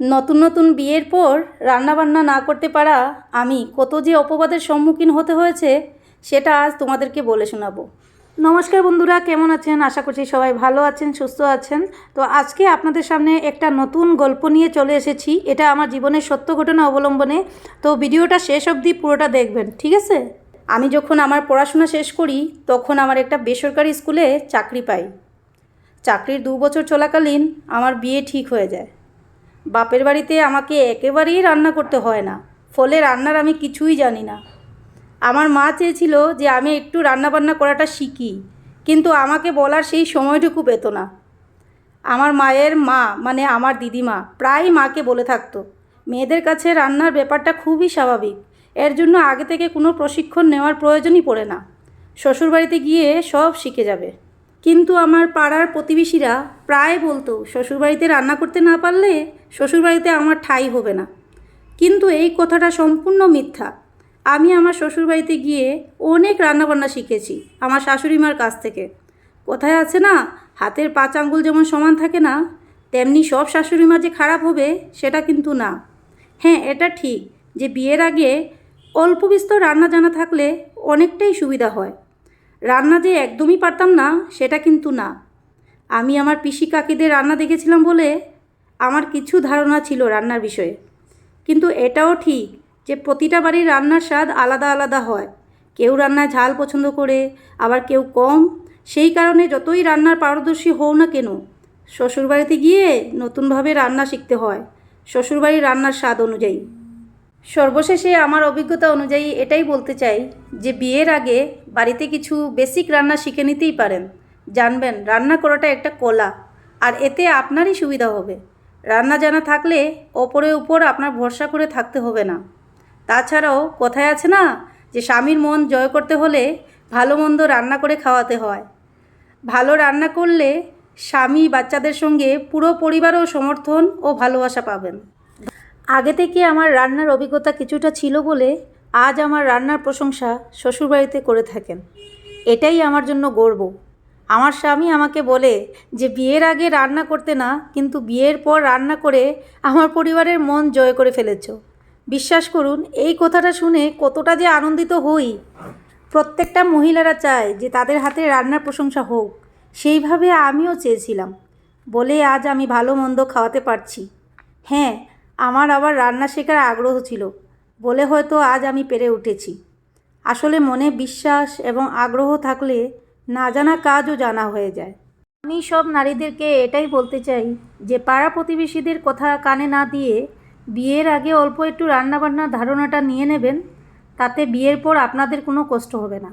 নতুন নতুন বিয়ের পর রান্নাবান্না না করতে পারা আমি কত যে অপবাদের সম্মুখীন হতে হয়েছে, সেটা আজ তোমাদেরকে বলে শোনাবো। নমস্কার বন্ধুরা, কেমন আছেন? আশা করছি সবাই ভালো আছেন, সুস্থ আছেন। তো আজকে আপনাদের সামনে একটা নতুন গল্প নিয়ে চলে এসেছি। এটা আমার জীবনের সত্য ঘটনা অবলম্বনে। তো ভিডিওটা শেষ অবধি পুরোটা দেখবেন, ঠিক আছে? আমি যখন আমার পড়াশোনা শেষ করি, তখন আমার একটা বেসরকারি স্কুলে চাকরি পাই। চাকরির দু বছর চলাকালীন আমার বিয়ে ঠিক হয়ে যায়। বাপের বাড়িতে আমাকে একেবারেই রান্না করতে হয় না। ফলে রান্নার আমি কিছুই জানি না। আমার মা চেয়েছিল যে আমি একটু রান্নাবান্না করাটা শিখি, কিন্তু আমাকে বলার সেই সময়টুকু পেত না। আমার মায়ের মা মানে আমার দিদিমা প্রায় মাকে বলে থাকতো, মেয়েদের কাছে রান্নার ব্যাপারটা খুবই স্বাভাবিক। এর জন্য আগে থেকে কোনো প্রশিক্ষণ নেওয়ার প্রয়োজনই পড়ে না। শ্বশুরবাড়িতে গিয়ে সব শিখে যাবে। কিন্তু আমার পাড়ার প্রতিবেশীরা প্রায় বলতো, শ্বশুরবাড়িতে রান্না করতে না পারলে শ্বশুরবাড়িতে আমার ঠাঁই হবে না। কিন্তু এই কথাটা সম্পূর্ণ মিথ্যা। আমি আমার শ্বশুরবাড়িতে গিয়ে অনেক রান্নাবান্না শিখেছি, আমার শাশুড়ি মার কাছ থেকে। কোথায় আছে না, হাতের পাঁচ আঙ্গুল যেমন সমান থাকে না, তেমনি সব শাশুড়ি মা যে খারাপ হবে সেটা কিন্তু না। হ্যাঁ এটা ঠিক যে বিয়ের আগে অল্প বিস্তর রান্না জানা থাকলে অনেকটাই সুবিধা হয়। রান্না যে একদমই পারতাম না, সেটা কিন্তু না। আমি আমার পিসি কাকিদের রান্না দেখেছিলাম বলে আমার কিছু ধারণা ছিল রান্নার বিষয়ে। কিন্তু এটাও ঠিক যে প্রতিটা বাড়ির রান্নার স্বাদ আলাদা আলাদা হয়। কেউ রান্নায় ঝাল পছন্দ করে, আবার কেউ কম। সেই কারণে যতই রান্নার পারদর্শী হও না কেন, শ্বশুরবাড়িতে গিয়ে নতুনভাবে রান্না শিখতে হয়, শ্বশুরবাড়ির রান্নার স্বাদ অনুযায়ী। সর্বশেষে আমার অভিজ্ঞতা অনুযায়ী এটাই বলতে চাই যে বিয়ের আগে বাড়িতে কিছু বেসিক রান্না শিখে নিতেই পারেন। জানবেন, রান্না করাটা একটা কলা, আর এতে আপনারই সুবিধা হবে। রান্না জানা থাকলে ওপরে উপর আপনার ভরসা করে থাকতে হবে না। তাছাড়াও কথায় আছে না যে, স্বামীর মন জয় করতে হলে ভালো মন্দ রান্না করে খাওয়াতে হয়। ভালো রান্না করলে স্বামী বাচ্চাদের সঙ্গে পুরো পরিবারও সমর্থন ও ভালোবাসা পাবেন। আগে থেকে আমার রান্নার অভিজ্ঞতা কিছুটা ছিল বলে আজ আমার রান্নার প্রশংসা শ্বশুরবাড়িতে করে থাকেন। এটাই আমার জন্য গর্ব। আমার স্বামী আমাকে বলে যে, বিয়ের আগে রান্না করতে না, কিন্তু বিয়ের পর রান্না করে আমার পরিবারের মন জয় করে ফেলেছ। বিশ্বাস করুন, এই কথাটা শুনে কতটা যে আনন্দিত হই। প্রত্যেকটা মহিলারা চায় যে, তাদের হাতে রান্নার প্রশংসা হোক। সেইভাবে আমিও চেয়েছিলাম। বলে আজ আমি ভালো মন্দ খাওয়াতে পারছি। হ্যাঁ আমার আবার রান্না শেখার আগ্রহ ছিল। বলে হয়তো আজ আমি পেরে উঠেছি। আসলে মনে বিশ্বাস এবং আগ্রহ থাকলে না জানা কাজও জানা হয়ে যায়। আমি সব নারীদেরকে এটাই বলতে চাই যে পাড়া প্রতিবেশীদের কথা কানে না দিয়ে বিয়ের আগে অল্প একটু রান্নাবান্নার ধারণাটা নিয়ে নেবেন, তাতে বিয়ের পর আপনাদের কোনো কষ্ট হবে না।